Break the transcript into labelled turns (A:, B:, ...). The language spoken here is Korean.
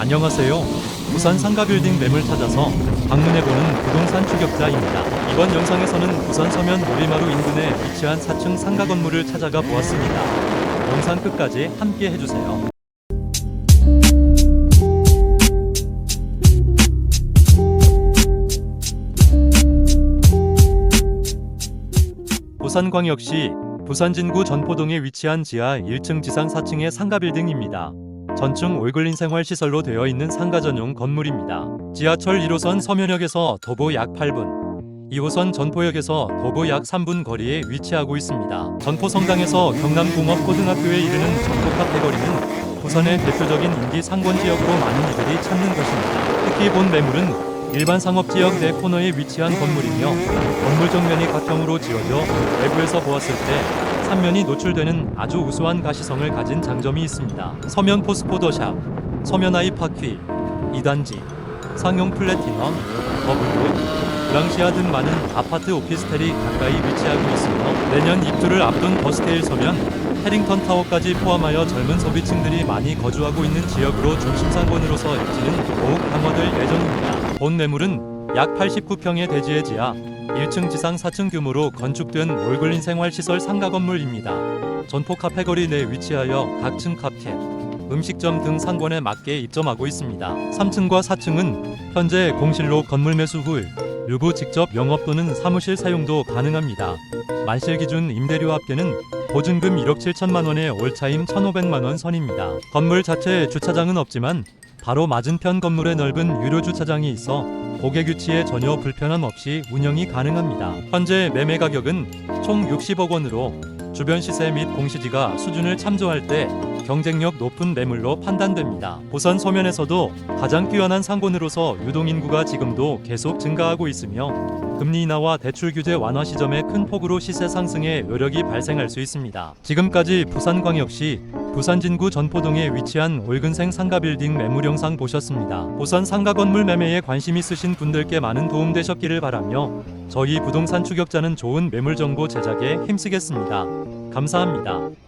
A: 안녕하세요. 부산 상가빌딩 매물 찾아서 방문해보는 부동산 추격자입니다. 이번 영상에서는 부산 서면 오리마루 인근에 위치한 4층 상가 건물을 찾아가 보았습니다. 영상 끝까지 함께 해주세요. 부산광역시 부산진구 전포동에 위치한 지하 1층 지상 4층의 상가 빌딩입니다. 전층 올글린 생활 시설로 되어 있는 상가 전용 건물입니다. 지하철 1호선 서면역에서 도보 약 8분, 2호선 전포역에서 도보 약 3분 거리에 위치하고 있습니다. 전포 성당에서 경남공업고등학교에 이르는 전포 카페 거리는 부산의 대표적인 인기 상권 지역으로 많은 이들이 찾는 것입니다. 특히 본 매물은 일반 상업지역 내 코너에 위치한 건물이며 건물 정면이 각형으로 지어져 외부에서 보았을 때 삼면이 노출되는 아주 우수한 가시성을 가진 장점이 있습니다. 서면 포스포더샵, 서면 아이 파퀴, 2단지, 상용 플래티넘, 더블드, 그랑시아 등 많은 아파트 오피스텔이 가까이 위치하고 있으며 내년 입주를 앞둔 버스테일 서면 해링턴 타워까지 포함하여 젊은 소비층들이 많이 거주하고 있는 지역으로 중심 상권으로서 입지는 더욱 강화될 예정입니다. 본 매물은 약 89평의 대지의 지하 1층 지상 4층 규모로 건축된 올글린 생활시설 상가 건물입니다. 전포 카페 거리 내 위치하여 각층 카페, 음식점 등 상권에 맞게 입점하고 있습니다. 3층과 4층은 현재 공실로 건물 매수 후 일부 직접 영업 또는 사무실 사용도 가능합니다. 만실 기준 임대료 합계는 보증금 1억 7천만 원에 월차임 1,500만 원 선입니다. 건물 자체에 주차장은 없지만 바로 맞은편 건물에 넓은 유료 주차장이 있어 고객 유치에 전혀 불편함 없이 운영이 가능합니다. 현재 매매 가격은 총 60억 원으로 주변 시세 및 공시지가 수준을 참조할 때 경쟁력 높은 매물로 판단됩니다. 부산 서면에서도 가장 뛰어난 상권으로서 유동 인구가 지금도 계속 증가하고 있으며 금리 인하와 대출 규제 완화 시점에 큰 폭으로 시세 상승에 여력이 발생할 수 있습니다. 지금까지 부산광역시 부산 진구 전포동에 위치한 올근생 상가 빌딩 매물 영상 보셨습니다. 부산 상가 건물 매매에 관심 있으신 분들께 많은 도움 되셨기를 바라며 저희 부동산 추격자는 좋은 매물 정보 제작에 힘쓰겠습니다. 감사합니다.